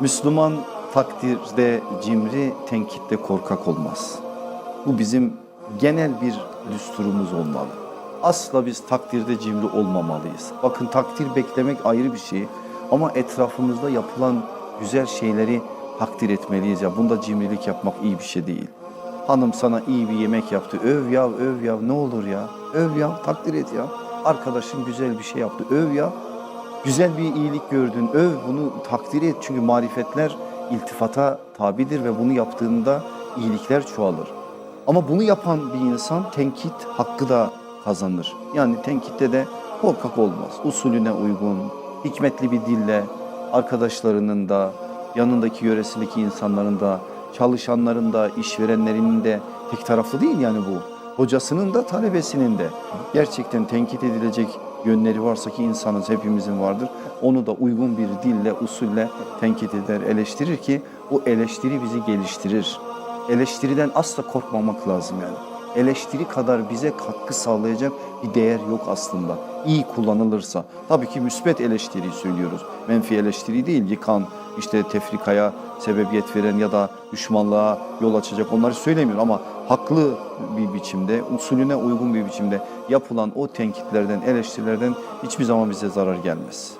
Müslüman takdirde cimri, tenkitte korkak olmaz. Bu bizim genel bir düsturumuz olmalı. Asla biz takdirde cimri olmamalıyız. Bakın takdir beklemek ayrı bir şey ama etrafımızda yapılan güzel şeyleri takdir etmeliyiz. Ya bunda cimrilik yapmak iyi bir şey değil. Hanım sana iyi bir yemek yaptı. Öv ya, öv ya. Ne olur ya? Öv ya, takdir et ya. Arkadaşın güzel bir şey yaptı. Öv ya. Güzel bir iyilik gördün. Öv bunu takdir et. Çünkü marifetler iltifata tabidir ve bunu yaptığında iyilikler çoğalır. Ama bunu yapan bir insan tenkit hakkı da kazanır. Yani tenkitte de korkak olmaz. Usulüne uygun, hikmetli bir dille arkadaşlarının da, yanındaki yöresindeki insanların da, çalışanların da, işverenlerinin de tek taraflı değil yani bu. Hocasının da, talebesinin de. Gerçekten tenkit edilecek yönleri varsa ki insanız hepimizin vardır. Onu da uygun bir dille, usulle tenkit eder, eleştirir ki o eleştiri bizi geliştirir. Eleştiriden asla korkmamak lazım yani. Eleştiri kadar bize katkı sağlayacak bir değer yok aslında. İyi kullanılırsa. Tabii ki müsbet eleştiriyi söylüyoruz. Menfi eleştiri değil, yıkan, işte tefrikaya sebebiyet veren ya da düşmanlığa yol açacak onları söylemiyorum ama haklı bir biçimde, usulüne uygun bir biçimde yapılan o tenkitlerden, eleştirilerden hiçbir zaman bize zarar gelmez.